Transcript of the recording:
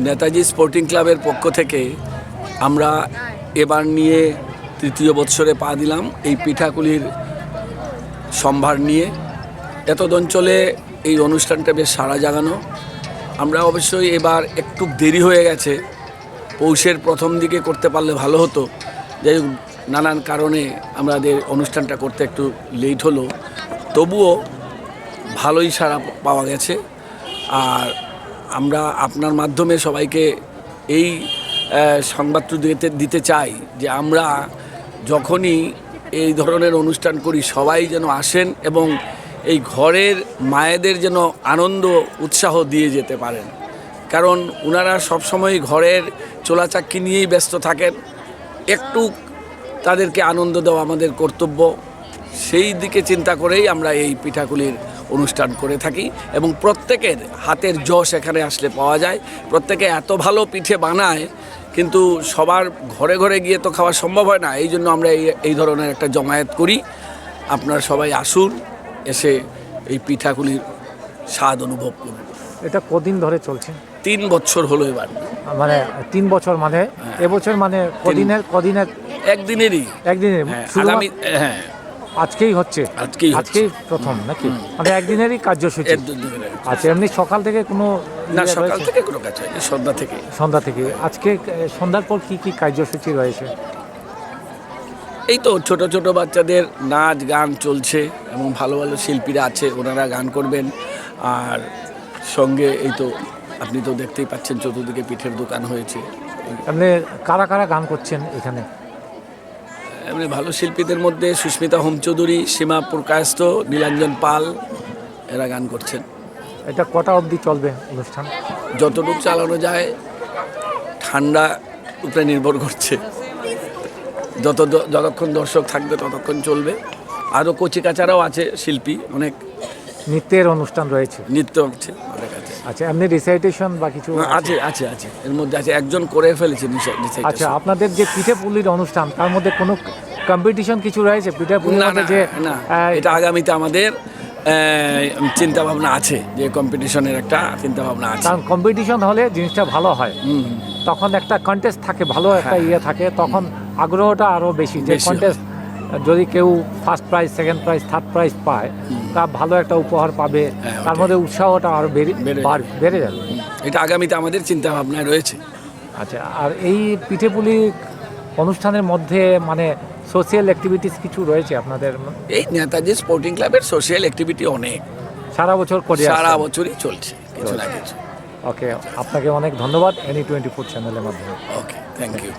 Netaji sporting ক্লাবের পক্ষ থেকে আমরা এবার নিয়ে তৃতীয় বৎসরে পা দিলাম এই পিঠাকুলির সম্ভার নিয়ে। এতদ অঞ্চলে এই অনুষ্ঠানটা বেশ সারা জাগানো। আমরা অবশ্যই এবার একটু দেরি হয়ে গেছে। পৌষের প্রথম দিকে করতে পারলে ভালো হতো। যাই নানান কারণে আমাদের অনুষ্ঠানটা করতে একটু লেট হলো। তবুও ভালোই সাড়া পাওয়া গেছে। আর আমরা আপনার মাধ্যমে সবাইকে এই সংবাদটু দিতে দিতে চাই যে আমরা যখনই এই ধরনের অনুষ্ঠান করি, সবাই যেন আসেন এবং এই ঘরের মায়েদের যেন আনন্দ, উৎসাহ দিয়ে যেতে পারেন। কারণ ওনারা সবসময় ঘরের চোলাচাক্কি নিয়েই ব্যস্ত থাকেন। একটু তাদেরকে আনন্দ দেওয়া আমাদের কর্তব্য। সেই দিকে চিন্তা করেই আমরা এই পিঠাগুলির অনুষ্ঠান করে থাকি এবং প্রত্যেকের হাতের যশ এখানে আসলে পাওয়া যায়। প্রত্যেকে এত ভালো পিঠে বানায় কিন্তু সবার ঘরে ঘরে গিয়ে তো খাওয়া সম্ভব হয় না। এই জন্য আমরা এই এই ধরনের একটা জমায়েত করি। আপনারা সবাই আসুন এসে এই পিঠাগুলির স্বাদ অনুভব করুন। এটা কদিন ধরে চলছে? তিন বছর হলো এবার। মানে তিন বছর মানে? এবছর মানে কদিনের কদিনের? একদিনেরই। একদিনের। হ্যাঁ আগামী হ্যাঁ। আজকেই হচ্ছে। আজকেই। আজকেই প্রথম নাকি? মানে একদিনেরই কার্যসূচি। আচ্ছা এমনি সকাল থেকে কোনো না ইয়ে সকাল থেকে কোনো কাজ হয়নি সন্ধ্যা থেকে। সন্ধ্যা থেকে। আজকে সন্ধ্যার পর কি কি কার্যসূচি রয়েছে? এই তো ছোট ছোট বাচ্চাদের নাচ গান চলছে এবং ভালো ভালো শিল্পীরা আছে ওনারা গান করবেন। আর সঙ্গে এই তো আপনি তো দেখতেই পাচ্ছেন চতুর্দিকে পিঠের দোকান হয়েছে। এমনি কারা কারা গান করছেন এখানে? এমনি ভালো শিল্পীদের মধ্যে সুস্মিতা হোম চৌধুরী সীমা পুরকায়স্ত নীলাঞ্জন পাল এরা গান করছেন। এটা কটা অবধি চলবে অনুষ্ঠান? যতটুকু চালানো যায় ঠান্ডা উপরে নির্ভর করছে। যত যতক্ষণ দর্শক থাকবে ততক্ষণ চলবে। আরও কচিকাচারাও আছে শিল্পী অনেক নৃত্যের অনুষ্ঠান রয়েছে। নৃত্য আছে আচ্ছা এমনি রিসাইটেশন বা কিছু আছে আছে আছে। এর মধ্যে আছে একজন করে ফেলেছে আচ্ছা আপনাদের যে পিঠে পুলির অনুষ্ঠান তার মধ্যে কোনো কম্পিটিশন কিছু রয়েছে? পিঠে পুলির যে না এটা আগামীতে আমাদের চিন্তা ভাবনা আছে যে কম্পিটিশনের একটা চিন্তা ভাবনা আছে। কারণ কম্পিটিশন হলে জিনিসটা ভালো হয়। তখন একটা কন্টেস্ট থাকে ভালো একটা হ্যাঁ। ইয়ে থাকে তখন আগ্রহটা আরও বেশি। যে কন্টেস্ট যদি কেউ first prize second prize third prize পায় তা ভালো একটা উপহার পাবে। হ্যাঁ, তার মধ্যে উৎসাহটা আরও বেড়ে বেড়ে বেড়ে যাবে। এটা আগামীতে আমাদের চিন্তা ভাবনায় রয়েছে। আচ্ছা আর এই পিঠেপুলি অনুষ্ঠানের মধ্যে মানে সোশিয়াল অ্যাক্টিভিটিস কিছু রয়েছে আপনাদের? এই নেতাজি স্পোর্টিং ক্লাবের সোশ্যাল অ্যাক্টিভিটি অনেক। সারা বছর করে সারা বছরই চলছে কিছু না কিছু। ওকে আপনাকে অনেক ধন্যবাদ এনি টোয়েন্টি ফোর চ্যানেলের মাধ্যমে। Okay thank you